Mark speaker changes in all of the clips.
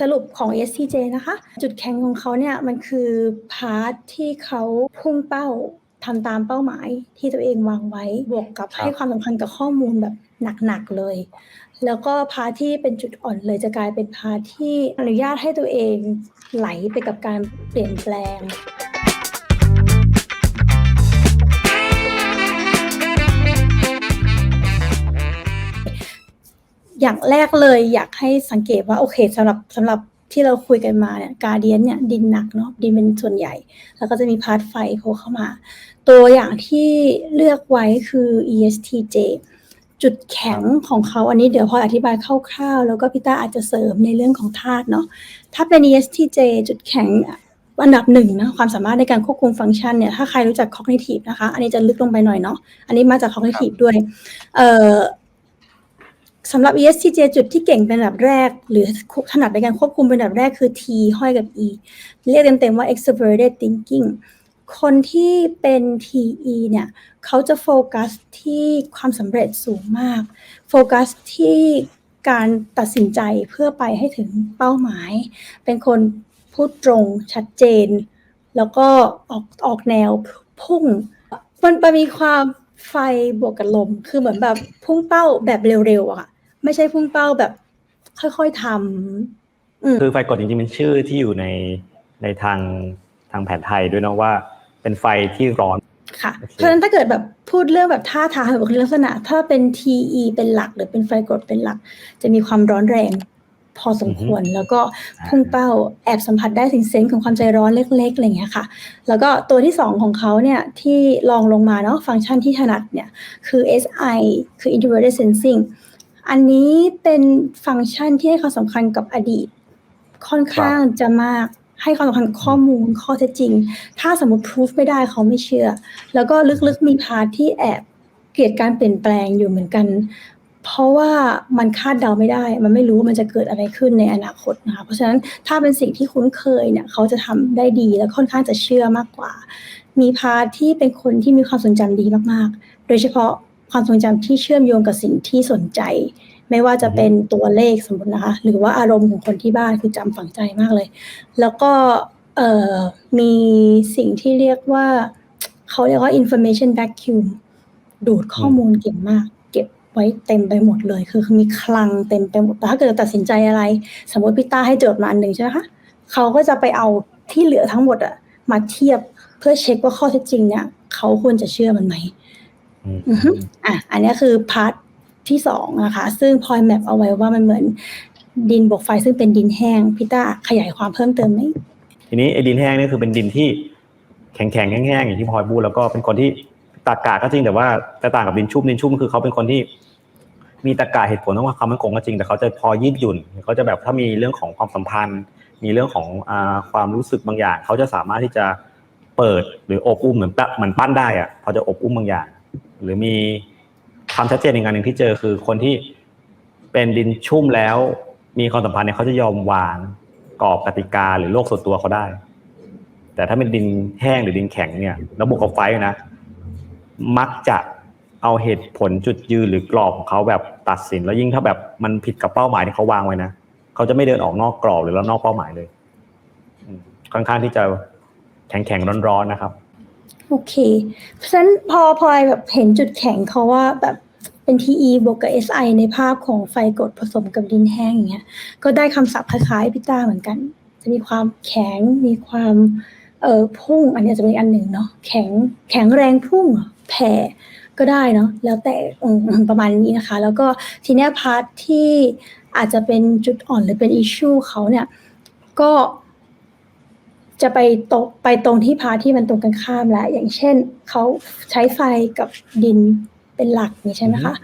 Speaker 1: สรุปของ STJ นะคะ จุดแข็งของเขาเนี่ยมันคือพาร์ทที่เขาพุ่งเป้าทำตามเป้าหมายที่ตัวเองวางไว้บวกกับ
Speaker 2: ครับ
Speaker 1: ให้ความสำคัญกับข้อมูลแบบหนักๆเลย แล้วก็พาร์ทที่เป็นจุดอ่อนเลยจะกลายเป็นพาร์ทที่อนุญาตให้ตัวเองไหลไปกับการเปลี่ยนแปลง อย่างแรกเลยอยากให้สังเกตว่าโอเคสำหรับสำหรับที่เราคุยกันมาเนี่ยการเดียนเนี่ยดินหนักเนาะดินเป็นส่วนใหญ่ แล้วก็จะมีพาร์ทไฟโผล่เข้ามา ตัวอย่างที่เลือกไว้คือ ESTJ จุดแข็งของเขาอันนี้เดี๋ยวพออธิบายคร่าวๆ แล้วก็พี่ต้าอาจจะเสริมในเรื่องของธาตุเนาะถ้าเป็น ESTJ จุดแข็งอันดับหนึ่งนะความสามารถในการควบคุมฟังก์ชันเนี่ยถ้าใครรู้จัก cognitive นะคะ อันนี้จะลึกลงไปหน่อยเนาะอันนี้มาจาก cognitive ด้วยเอ่อ สำหรับ ESTJ จุดที่เก่งเป็นอันดับแรก หรือถนัดในการควบคุมเป็นอันดับแรกคือ T ห้อยกับ E เรียกเต็มๆว่า extroverted thinking คนที่เป็น TE เนี่ยเขาจะโฟกัสที่ความสำเร็จสูงมาก โฟกัสที่การตัดสินใจเพื่อไปให้ถึงเป้าหมาย เป็นคนพูดตรงชัดเจน แล้วก็ออกออกแนวพุ่ง มันมันมีความ ไฟบวกกับลม คือเหมือนแบบพุ่งเป้าแบบเร็วๆอะค่ะ ไม่ใช่พุ่งเป้าแบบ ค่อยๆทำอืม
Speaker 2: คือไฟกดจริงๆเป็นชื่อที่อยู่ในในทางทางแผนไทยด้วยเนาะว่า เป็นไฟที่ร้อน
Speaker 1: ค่ะ
Speaker 2: โอเค
Speaker 1: เพราะฉะนั้นถ้าเกิดแบบพูดเรื่องแบบท่าทางแบบลักษณะ ถ้าเป็น TE เป็นหลัก หรือเป็นไฟกรดเป็นหลัก จะมีความร้อนแรง พอสมควร แล้วก็พุ่งเป้าแอบสัมผัสได้ถึงเซนส์ของความใจร้อนเล็กๆอะไรอย่างเงี้ยค่ะ แล้วก็ตัวที่สองของเขาเนี่ยที่ลองลงมาเนาะฟังก์ชันที่ถนัดเนี่ยคือ SI คือ introverted sensing อันนี้เป็นฟังก์ชันที่ให้ความสำคัญกับอดีต ค่อนข้างจะมากให้ความสำคัญกับข้อมูลข้อเท็จจริง ถ้าสมมติพิสูจไม่ได้เขาไม่เชื่อ แล้วก็ลึกๆมีพาร์ทที่แอบเกลียดการเปลี่ยนแปลงอยู่เหมือนกัน เพราะว่ามันคาดเดาไม่ได้ มันไม่รู้ว่ามันจะเกิดอะไรขึ้นในอนาคตนะคะ เพราะฉะนั้นถ้าเป็นสิ่งที่คุ้นเคยเนี่ยเขาจะทำได้ดีและค่อนข้างจะเชื่อมากกว่า มีพาทที่เป็นคนที่มีความทรงจำดีมากๆ โดยเฉพาะความทรงจำที่เชื่อมโยงกับสิ่งที่สนใจ ไม่ว่าจะเป็นตัวเลขสมมตินะคะ หรือว่าอารมณ์ของคนที่บ้านคือจำฝังใจมากเลย แล้วก็มีสิ่งที่เรียกว่า เขาเรียกว่า information vacuum ดูดข้อมูลเก่งมาก ไว้เต็มไปหมดเลย คือมีคลังเต็มไปหมดแต่ถ้าเกิดตัดสินใจอะไร สมมติพี่ต้าให้โจทย์มาอันหนึ่งใช่ไหมคะเขาก็จะไปเอาที่เหลือทั้งหมดอะมาเทียบเพื่อเช็คว่าข้อเท็จจริงเนี่ยเขาควรจะเชื่อมันไหม
Speaker 2: อืม
Speaker 1: อือฮึอะ อันนี้คือพาร์ทที่สองนะคะ ซึ่งพลอยแมปเอาไว้ว่ามันเหมือนดินบวกไฟซึ่งเป็นดินแห้งพี่ต้าขยายความเพิ่มเติมไหม
Speaker 2: ทีนี้ไอ้ดินแห้งนี่คือเป็นดินที่แข็งแข็งๆแห้งๆอย่างที่พลอยพูดแล้วก็เป็นคนที่ ตากาก็จริงแต่ว่าจะต่างกับดินชุ่มดินชุ่มคือเขาเป็นคนที่มีตากาเหตุผลต้องว่าความมั่นคงก็จริง แต่เขาจะพอยืดหยุ่นเขาจะแบบถ้ามีเรื่องของความสัมพันธ์ มีเรื่องของอความรู้สึกบางอย่าง เขาจะสามารถที่จะเปิดหรืออบอุ้มเหมือนปะเหมือนปั้นได้อะพอจะอบอุ้มบางอย่าง หรือมีความชัดเจนในงานหนึ่งที่เจอคือคนที่เป็นดินชุ่มแล้ว มีความสัมพันธ์เนี่ยเขาจะยอมวางกรอบกติกาหรือโลกส่วนตัวเขาได้ แต่ถ้าเป็นดินแห้งหรือดินแข็งเนี่ยแล้วบวกกับไฟนะ มักจะเอาเหตุผลจุดยืนหรือกรอบของเขาแบบตัดสิน แล้วยิ่งถ้าแบบมันผิดกับเป้าหมายที่เขาวางไว้นะเขาจะไม่เดินออกนอกกรอบหรือแล้วนอกเป้าหมายเลยค่อนข้างที่จะแข็งแข็งๆร้อนๆนะครับ
Speaker 1: โอเค เพราะฉะนั้นพอพลอยแบบเห็นจุดแข็งเขาว่าแบบเป็น TE บวกกับ SI ในภาพของไฟกดผสมกับดินแห้งอย่างเงี้ย ก็ได้คำศัพท์คล้ายๆพี่ต้าเหมือนกัน จะมีความแข็ง มีความเอ่อพุ่ง อันนี้จะเป็นอีกอันหนึ่งเนาะ แข็ง แข็งแรงพุ่งอ แผ่ก็ได้เนาะแล้วแต่อืมประมาณนี้นะคะ แล้วก็ทีเนี้ยพาร์ทที่อาจจะเป็นจุดอ่อนหรือเป็นอิชชูเขาเนี่ย ก็จะไปตรงไปตรงที่พาร์ทที่มันตรงกันข้ามแล้ว อย่างเช่นเขาใช้ไฟกับดินเป็นหลักนี่ใช่ไหมคะ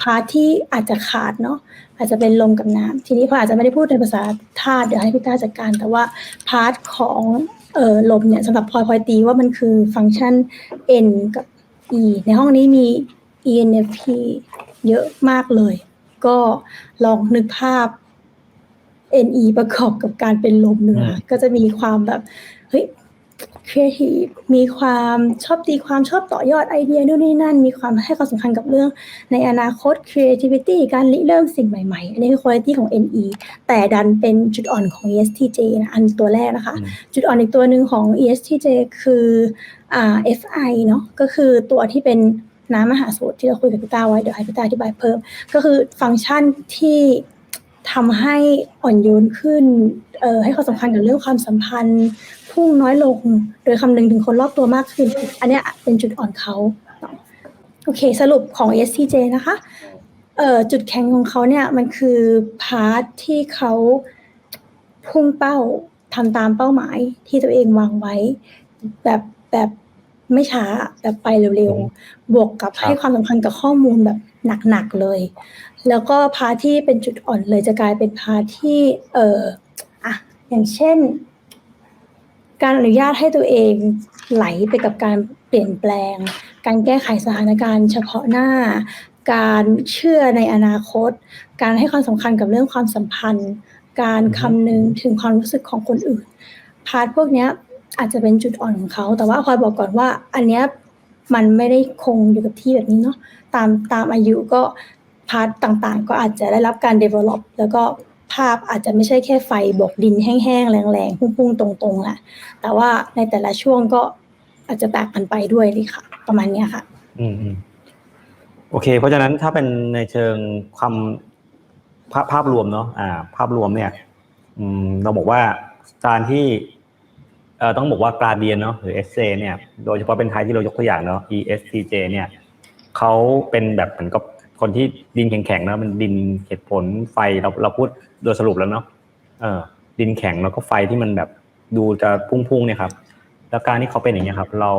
Speaker 1: พาร์ทที่อาจจะขาดเนาะอาจจะเป็นลมกับน้ำทีนี้พออาจจะไม่ได้พูดในภาษาธาตุเดี๋ยวให้พี่ต้าจัดการ แต่ว่าพาร์ทของเอ่อลมเนี่ยสำหรับพลอยพลอยตีว่ามันคือฟังก์ชัน n กับ e ในห้องนี้มี ENFP เยอะมากเลย ก็ลองนึกภาพ NE ประกอบกับการเป็นลมเนื้อ
Speaker 2: อืม
Speaker 1: ก็จะมีความแบบ เฮ้ย ครีเอทีฟมีความชอบตีความชอบต่อยอดไอเดียนู่นนี่นั่น มีความให้ความสำคัญกับเรื่องในอนาคต creativity การริเริ่มสิ่งใหม่ๆ อันนี้คือ quality ของ NE แต่ดันเป็นจุดอ่อนของ ESTJ นะอันตัวแรกนะคะ
Speaker 2: อืม
Speaker 1: จุดอ่อนอีกตัวหนึ่งของ ESTJ คืออ่า FI เนาะก็คือตัวที่เป็นน้ำมหาสูตรที่เราคุยกับพี่ต้าไว้เดี๋ยวให้พี่ต้าอธิบายเพิ่ม ก็คือฟังก์ชันที่ทำให้อ่อนโยนขึ้น เอ่อให้ความสำคัญกับเรื่องความสัมพันธ์ พุ่งน้อยลง โดยคำนึงถึงคนรอบตัวมากขึ้น อันนี้เป็นจุดอ่อนเขาโอเค สรุปของ ESTJ นะคะเอ่อจุดแข็งของเขาเนี่ยมันคือพาร์ทที่เขาพุ่งเป้าทำตามเป้าหมายที่ตัวเองวางไว้ แบบแบบไม่ช้าแบบไปเร็วๆ บวกกับให้ความสำคัญกับข้อมูลแบบหนักๆเลย แล้วก็พาร์ทที่เป็นจุดอ่อนเลยจะกลายเป็นพาร์ทที่ เอออะอย่างเช่น การอนุญาตให้ตัวเองไหลไปกับการเปลี่ยนแปลง การแก้ไขสถานการณ์เฉพาะหน้า การเชื่อในอนาคต การให้ความสำคัญกับเรื่องความสัมพันธ์ การคำนึงถึงความรู้สึกของคนอื่น พาร์ทพวกนี้อาจจะเป็นจุดอ่อนของเขา แต่ว่าพลอยบอกก่อนว่า อันเนี้ยมันไม่ได้คงอยู่กับที่แบบนี้เนาะ ตามตามอายุก็พาร์ทต่างๆ ก็อาจจะได้รับการ develop แล้วก็ ภาพอาจจะไม่ใช่แค่ไฟบกดินแห้งๆ แรงๆ พุ่งๆ ตรงๆแหละแต่ว่าในแต่ละช่วงก็อาจจะแตกกันไปด้วยเลยค่ะ ประมาณนี้ค่ะ
Speaker 2: อืมโอเค เพราะฉะนั้นถ้าเป็นในเชิงความภาพภาพรวมเนาะอ่า ภาพรวมเนี่ย อืม เราบอกว่าการที่เอ่อต้องบอกว่ากราเดียนเนาะหรือเอสเซเนี่ย โดยเฉพาะเป็นไทยที่เรายกตัวอย่างเนาะ ESTJ เนี่ยเขาเป็นแบบเหมือนกับ คนที่ดินแข็งๆนะมันดินเหตุผลไฟเราเราพูดโดยสรุปแล้วเนาะเออ ดินแข็งแล้วก็ไฟที่มันแบบดูจะพุ่งๆเนี่ยครับ แล้วการที่เขาเป็นอย่างนี้ยครับ เรา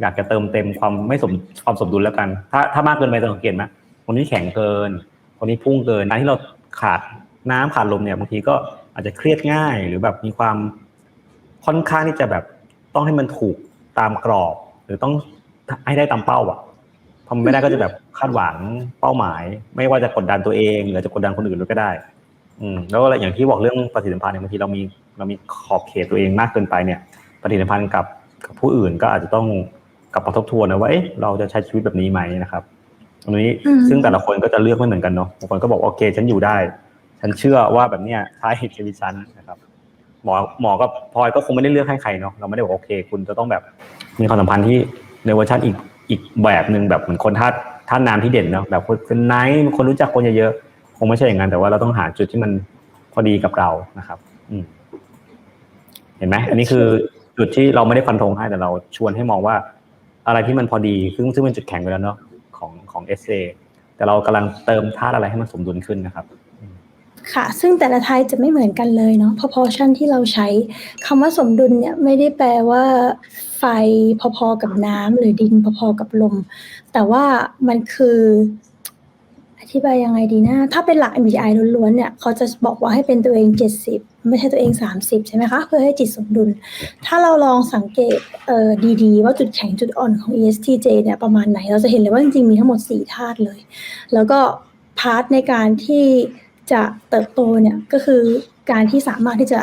Speaker 2: อยากจะเติมเต็มความไม่สมความสมดุลแล้วกัน ถ้าถ้ามากเกินไปจะสังเกตไหมคนที่แข็งเกิน คนที่พุ่งเกินการที่เราขาดน้ำขาดลมเนี่ยบางทีก็อาจจะเครียดง่ายหรือแบบมีความค่อนข้างที่จะแบบต้องให้มันถูกตามกรอบ หรือต้องให้ได้ตามเป้าอะ พอมันไม่ได้ก็จะแบบคาดหวังเป้าหมาย ไม่ว่าจะกดดันตัวเองหรือจะกดดันคนอื่นด้วยก็ได้ อืมแล้วก็อย่างที่บอกเรื่องประสิทธิภาพเนี่ยบางทีเรามีเรามีขอบเขตตัวเองมากเกินไปเนี่ย ปฏิสัมพันธ์กับกับผู้อื่นก็อาจจะต้องกลับมาทบทวนนะว่าเอ๊ะเราจะใช้ชีวิตแบบนี้ไหมนะครับตรงนี้
Speaker 1: อืม
Speaker 2: ซึ่งแต่ละคนก็จะเลือกไม่เหมือนกันเนาะบางคนก็บอกว่าโอเคฉันอยู่ได้ ฉันเชื่อว่าแบบเนี้ยใช่ชีวิตฉันนะครับหมอหมอก็พลอยก็คงไม่ได้เลือกให้ใครเนาะเราไม่ได้บอกโอเค คุณจะต้องแบบมีความสัมพันธ์ที่ในเวอร์ชันอีก อีกแบบหนึ่งแบบเหมือนคนท่าท่าน้ำที่เด่นเนาะแบบคนไนท์คนรู้จักคนเยอะๆคงไม่ใช่อย่างนั้นแต่ว่าเราต้องหาจุดที่มันพอดีกับเรานะครับ อืเห็นไหมอันนี้คือจุดที่เราไม่ได้ฟันธงให้แต่เราชวนให้มองว่า อะไรที่มันพอดีซึ่งซึ่งเป็นจุดแข็งไปแล้วเนาะของของเอสเซแต่เรากำลังเติมธาตุอะไรให้มันสมดุลขึ้นนะครับ
Speaker 1: ค่ะ ซึ่งแต่ละไทยจะไม่เหมือนกันเลยเนาะ proportion ที่เราใช้คำว่าสมดุลเนี่ยไม่ได้แปลว่าไฟพอๆกับน้ำหรือดินพอๆกับลม แต่ว่ามันคือ อธิบายยังไงดีนะ ถ้าเป็นหลัก MBTI ล้วนๆเนี่ยเขาจะบอกว่าให้เป็นตัวเอง 70 ไม่ใช่ตัวเอง 30 ใช่ไหมคะ เพื่อให้จิตสมดุล ถ้าเราลองสังเกตเอ่อดีๆ ว่าจุดแข็งจุดอ่อนของ ESTJ เนี่ยประมาณไหน เราจะเห็นเลยว่าจริงๆมีทั้งหมด 4 ธาตุเลย แล้วก็พาร์ทในการที่ จะเติบโตเนี่ยก็คือการที่สามารถที่จะ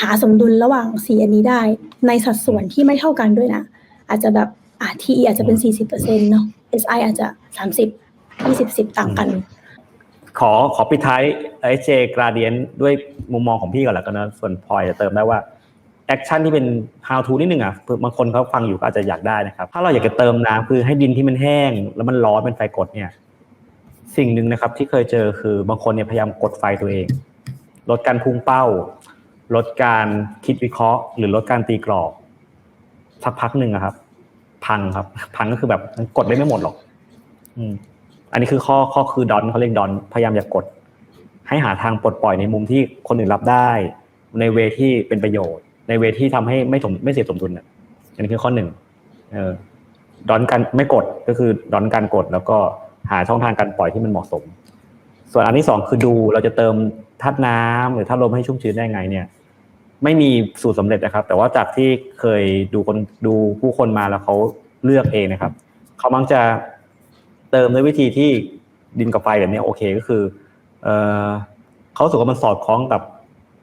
Speaker 1: หาสมดุลระหว่างสีอันนี้ได้ ในสัดส่วนที่ไม่เท่ากันด้วยนะ อาจจะแบบอ่า TE อาจจะเป็น 40%เนาะ SI อาจจะ 30 20 10 ต่างกัน
Speaker 2: ขอขอปิดท้ายเอเจกราเดียนด้วยมุมมองของพี่ก่อนแล้วกันนะส่วนพลอยจะเติมได้ว่าแอคชั่นที่เป็น how to นิดนึงอะคือบางคนเขาฟังอยู่ก็อาจจะอยากได้นะครับ ถ้าเราอยากจะเติมน้ำคือให้ดินที่มันแห้ง แล้วมันร้อนเป็นไฟกดเนี่ย สิ่งหนึ่งนะครับที่เคยเจอคือบางคนเนี่ยพยายามกดไฟตัวเอง ลดการพุ่งเป้า ลดการคิดวิเคราะห์ หรือลดการตีกรอบสักพักหนึ่งอะครับ พังครับ พังก็คือแบบกดได้ไม่หมดหรอก อืม อันนี้คือข้อข้อคือดอนเขาเรียกดอนพยายามอย่ากกด ให้หาทางปลดปล่อยในมุมที่คนอื่นรับได้ ในเวที่เป็นประโยชน์ ในเวที่ทำให้ไม่สมไม่เสียสมดุลน่ะอันนี้คือข้อหนึ่งเออดอนการไม่กดก็คือดอนการกดแล้วก็ หาช่องทางการปล่อยที่มันเหมาะสม ส่วนอันที่สองคือดูเราจะเติมธาตุน้ำหรือธาตุลมให้ชุ่มชื้นได้ไงเนี่ย ไม่มีสูตรสำเร็จนะครับ แต่ว่าจากที่เคยดูคนดูผู้คนมาแล้วเขาเลือกเองนะครับเขามักจะเติมด้วยวิธีที่ดินกับไฟแบบนี้โอเคก็คือเออเขาสึกว่ามันสอดคล้องกับ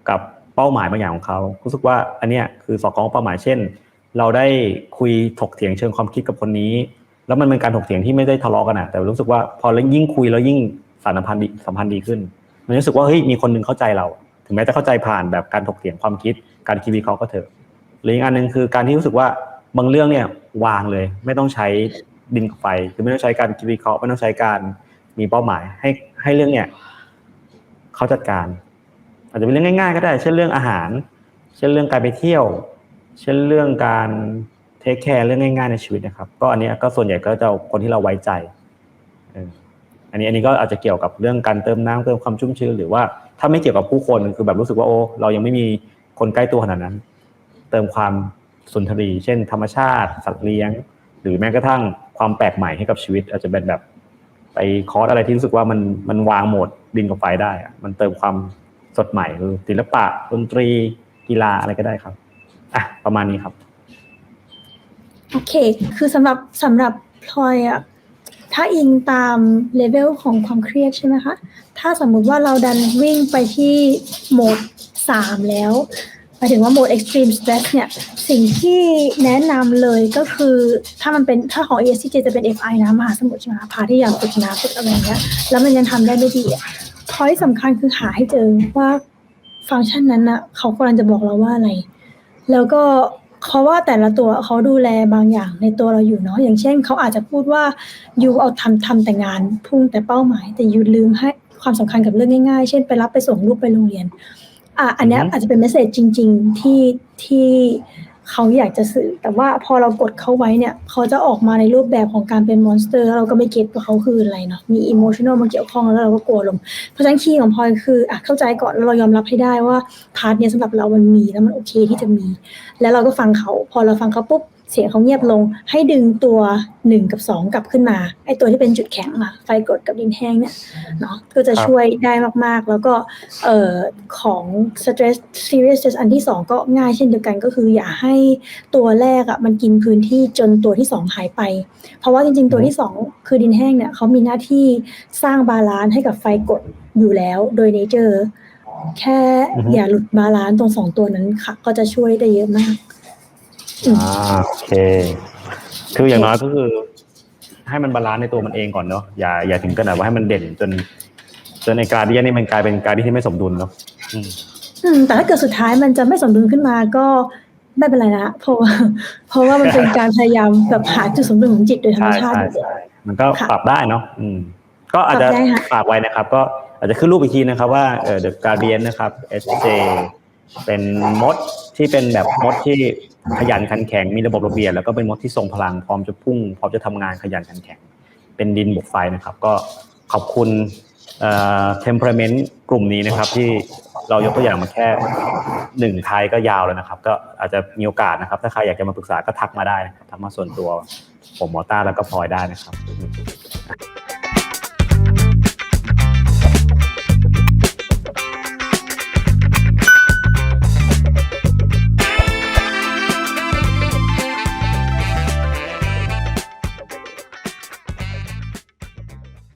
Speaker 2: กับเป้าหมายบางอย่างของเขารู้สึกว่าอันเนี้ยคือสอดคล้องเป้าหมายเช่น เราได้คุยถกเถียงเชิงความคิดกับคนนี้ แล้วมันเป็นการถกเถียงที่ไม่ได้ทะเลาะกันนะแต่รู้สึกว่าพอแล้วยิ่งคุยแล้วยิ่งสัมพันธ์ดีสัมพันธ์ดีขึ้น มันรู้สึกว่าเฮ้ยมีคนหนึงเข้าใจเรา ถึงแม้จะเข้าใจผ่านแบบการถกเถียงความคิด การคิดวิเคราะห์ก็เถอะหรืออีกอันหนึ่งคือการที่รู้สึกว่าบางเรื่องเนี่ยวางเลย ไม่ต้องใช้ดินกับไฟคือไม่ต้องใช้การคิดวิเคราะห์ไม่ต้องใช้การมีเป้าหมาย ให้ให้เรื่องเนี่ยเขาจัดการ อาจจะเป็นเรื่องง่าย ๆ ก็ได้ เช่นเรื่องอาหาร เช่นเรื่องการไปเที่ยว เช่นเรื่องการ เทคแคร์เรื่องง่ายๆในชีวิตนะครับ ก็อันนี้ก็ส่วนใหญ่ก็จะคนที่เราไว้ใจอันนี้อันนี้ก็อาจจะเกี่ยวกับเรื่องการเติมน้ำเติมความชุ่มชื้นหรือว่าถ้าไม่เกี่ยวกับผู้คนคือแบบรู้สึกว่าโอ้เรายังไม่มีคนใกล้ตัวขนาดนั้น เติมความสุนทรีเช่น ธรรมชาติสัตว์เลี้ยง หรือแม้กระทั่งความแปลกใหม่ให้กับชีวิต อาจจะเป็นแบบไปคอร์สอะไรที่รู้สึกว่ามันมันวางโหมดดินกับไฟได้อะมันเติมความสดใหม่คือศิลปะดนตรีกีฬาอะไรก็ได้ครับอะประมาณนี้ครับ
Speaker 1: โอเค คือสำหรับสำหรับพลอยอะถ้าอิงตามเลเวลของความเครียดใช่ไหมคะ ถ้าสมมุติว่าเราดันวิ่งไปที่โหมดสามแล้วหมายถึงว่าโหมด extreme stress เนี่ย สิ่งที่แนะนำเลยก็คือถ้ามันเป็นถ้าของ ESTJ จะเป็น FI นะมหาสมุทรใช่ไหมคะพาที่อยากฝึกน้ำฝึกอะไรเงี้ย แล้วมันยังทำได้ไม่ดีอะพอยสำคัญคือหาให้เจอว่าฟังก์ชันนั้นนะเขากำลังจะบอกเราว่าอะไร แล้วก็ เขาว่าแต่ละตัวเขาดูแลบางอย่างในตัวเราอยู่เนาะอย่างเช่นเขาอาจจะพูดว่ายูเอาทำทำแต่งานพุ่งแต่เป้าหมาย แต่ยูลืมให้ความสำคัญกับเรื่องง่ายๆ เช่นไปรับไปส่งลูกไปโรงเรียนอะอันเนี้ย
Speaker 2: อือฮึ
Speaker 1: อาจจะเป็นเมสเซจจริง ๆ ที่ที่ เขาอยากจะสื่อ แต่ว่าพอเรากดเขาไว้เนี่ย เขาจะออกมาในรูปแบบของการเป็นมอนสเตอร์แล้วเราก็ไม่เก็ตว่าเขาคืออะไรเนาะ มีอิโมชันอลมาเกี่ยวข้องแล้วเราก็กลัวลง เพราะฉะนั้นคีย์ของพลอยคืออะเข้าใจก่อนแล้วเรายอมรับให้ได้ว่าพาร์ทเนี้ยสำหรับเรามันมีแล้วมันโอเคที่จะมี แล้วเราก็ฟังเขา พอเราฟังเขาปุ๊บ เสียงเขาเงียบลง ให้ดึงตัวหนึ่งกับสองกลับขึ้นมาไอตัวที่เป็นจุดแข็งอะไฟกรดกับดินแห้งเนี่ยเนาะก็จะ
Speaker 2: ครับ
Speaker 1: ช่วยได้มากๆ แล้วก็เอ่อของ stress serious stress อันที่สองก็ง่ายเช่นเดียวกันก็คืออย่าให้ตัวแรกอะมันกินพื้นที่จนตัวที่สองหายไป เพราะว่าจริงๆตัวที่สองคือดินแห้งเนี่ยเขามีหน้าที่สร้างบาลานซ์ให้กับไฟกรดอยู่แล้วโดยเนเจอร์แค่
Speaker 2: อือฮึ
Speaker 1: อย่าหลุดบาลานซ์ตรงสองตัวนั้นค่ะ ก็จะช่วยได้เยอะมาก อืม
Speaker 2: อ่าโอเค คืออย่างน้อยก็คือ ให้มันบาลานซ์ในตัวมันเองก่อนเนาะอย่าอย่าถึงขนาดว่าให้มันเด่นจน จนในการเดียนนี่มันกลายเป็นการที่ไม่สมดุลเนาะอืม
Speaker 1: อืมแต่ถ้าเกิดสุดท้ายมันจะไม่สมดุลขึ้นมาก็ไม่เป็นไรนะเพราะว่าเพราะว่ามันเป็นการพยายามแบบหาจุดสมดุลของจิตโดยธรรม
Speaker 2: ใช่
Speaker 1: ชาติ
Speaker 2: ใช่
Speaker 1: อยู่แล้ว
Speaker 2: ใช่มันก็
Speaker 1: ค่ะ
Speaker 2: ปรับได้เนาะอืม ก็อาจจะ
Speaker 1: ปรับได้ค่ะ
Speaker 2: ฝากไว้นะครับ ก็อาจจะขึ้นรูปอีกทีนะครับว่าเออ The Guardian นะครับ SJ เป็นมดที่เป็นแบบมดที่ ขยันขันแข็งมีระบบระเบียบแล้วก็เป็นมดที่ทรงพลังพร้อมจะพุ่งพร้อมจะทำงานขยันขันแข็ง เป็นดินบวกไฟนะครับ ก็ขอบคุณเอ่อ temperament กลุ่มนี้นะครับ ที่เรายกตัวอย่างมาแค่หนึ่งไทยก็ยาวแล้วนะครับ ก็อาจจะมีโอกาสนะครับ ถ้าใครอยากจะมาปรึกษาก็ทักมาได้นะครับทักมาส่วนตัว ผมหมอต้าแล้วก็พลอยได้นะครับ